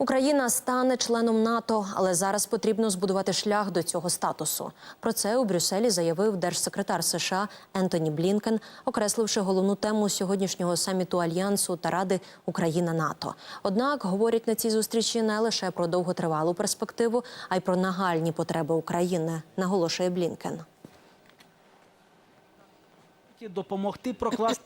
Україна стане членом НАТО, але зараз потрібно збудувати шлях до цього статусу. Про це у Брюсселі заявив держсекретар США Ентоні Блінкен, окресливши головну тему сьогоднішнього саміту альянсу та ради Україна НАТО. Однак говорять на цій зустрічі не лише про довготривалу перспективу, а й про нагальні потреби України, наголошує Блінкен. допомогти прокласти.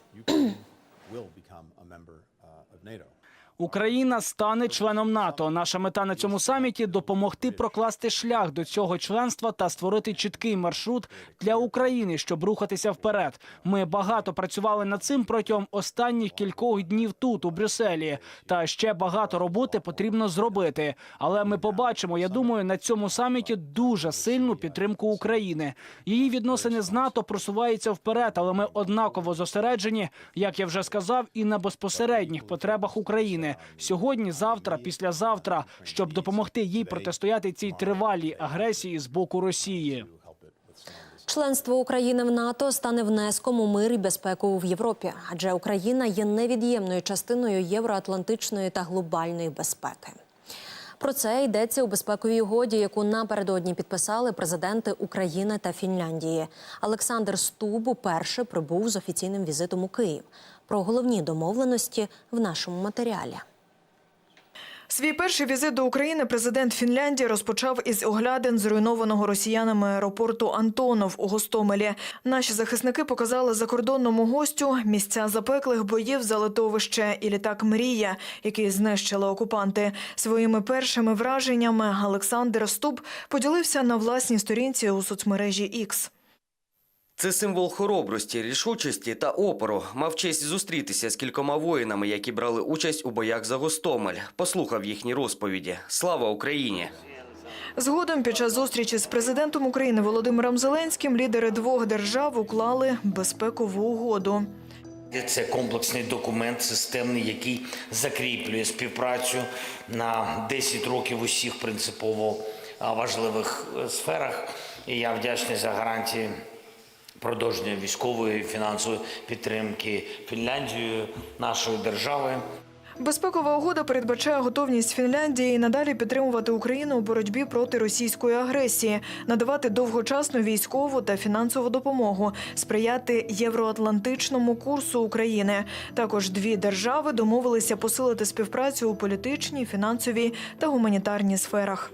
Україна стане членом НАТО. Наша мета на цьому саміті допомогти прокласти шлях до цього членства та створити чіткий маршрут для України, щоб рухатися вперед. Ми багато працювали над цим протягом останніх кількох днів тут, у Брюсселі. Та ще багато роботи потрібно зробити. Але ми побачимо, я думаю, на цьому саміті дуже сильну підтримку України. Її відносини з НАТО просуваються вперед, але ми однаково зосереджені, як я вже сказав, і на безпосередніх потребах України сьогодні, завтра, післязавтра, щоб допомогти їй протистояти цій тривалій агресії з боку Росії. Членство України в НАТО стане внеском у мир і безпеку в Європі, адже Україна є невід'ємною частиною євроатлантичної та глобальної безпеки. Про це йдеться у безпековій угоді, яку напередодні підписали президенти України та Фінляндії. Олександр Стуб уперше прибув з офіційним візитом у Київ. Про головні домовленості в нашому матеріалі. Свій перший візит до України президент Фінляндії розпочав із оглядин зруйнованого росіянами аеропорту Антонов у Гостомелі. Наші захисники показали закордонному гостю місця запеклих боїв за литовище і літак Мрія, який знищили окупанти. Своїми першими враженнями Олександр Стуб поділився на власній сторінці у соцмережі X. Це символ хоробрості, рішучості та опору. Мав честь зустрітися з кількома воїнами, які брали участь у боях за Гостомель. Послухав їхні розповіді. Слава Україні! Згодом під час зустрічі з президентом України Володимиром Зеленським лідери двох держав уклали безпекову угоду. Це комплексний документ, системний, який закріплює співпрацю на 10 років у всіх принципово важливих сферах. І я вдячний за гарантії продовження військової фінансової підтримки Фінляндією, нашої держави. Безпекова угода передбачає готовність Фінляндії надалі підтримувати Україну у боротьбі проти російської агресії, надавати довгочасну військову та фінансову допомогу, сприяти євроатлантичному курсу України. Також дві держави домовилися посилити співпрацю у політичній, фінансовій та гуманітарній сферах.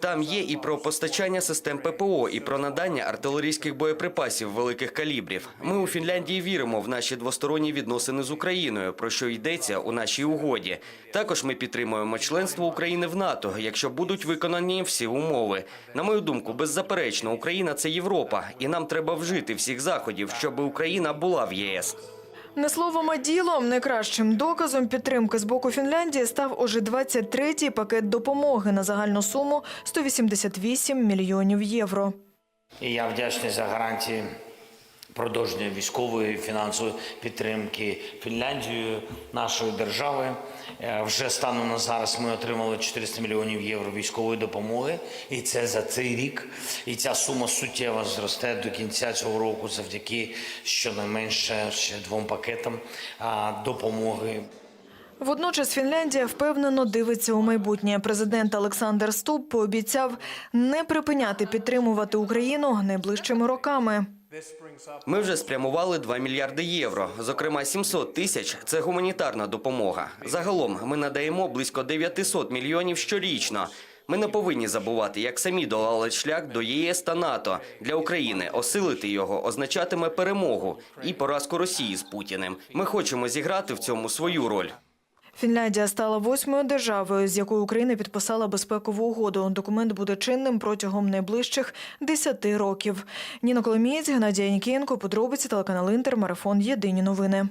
Там є і про постачання систем ППО, і про надання артилерійських боєприпасів великих калібрів. Ми у Фінляндії віримо в наші двосторонні відносини з Україною, про що йдеться у нашій угоді. Також ми підтримуємо членство України в НАТО, якщо будуть виконані всі умови. На мою думку, беззаперечно, Україна це Європа, і нам треба вжити всіх заходів, щоб Україна була в ЄС. Не словом, а ділом найкращим доказом підтримки з боку Фінляндії став уже 23-й пакет допомоги на загальну суму 188 мільйонів євро. І я вдячний за гарантії продовження військової фінансової підтримки Фінляндією, нашої держави. Е, Вже станом на зараз ми отримали 400 мільйонів євро військової допомоги, і це за цей рік. І ця сума суттєво зросте до кінця цього року завдяки щонайменше ще двом пакетам допомоги. Водночас Фінляндія впевнено дивиться у майбутнє. Президент Олександр Ступ пообіцяв не припиняти підтримувати Україну найближчими роками. Ми вже спрямували 2 мільярди євро. Зокрема, 700 тисяч – це гуманітарна допомога. Загалом ми надаємо близько 900 мільйонів щорічно. Ми не повинні забувати, як самі долали шлях до ЄС та НАТО. Для України осилити його означатиме перемогу і поразку Росії з Путіним. Ми хочемо зіграти в цьому свою роль. Фінляндія стала восьмою державою, з якою Україна підписала безпекову угоду. Документ буде чинним протягом найближчих 10 років. Ніна Коломієць, Геннадій Нікієнко, подробиці телеканал Інтер, марафон Єдині новини.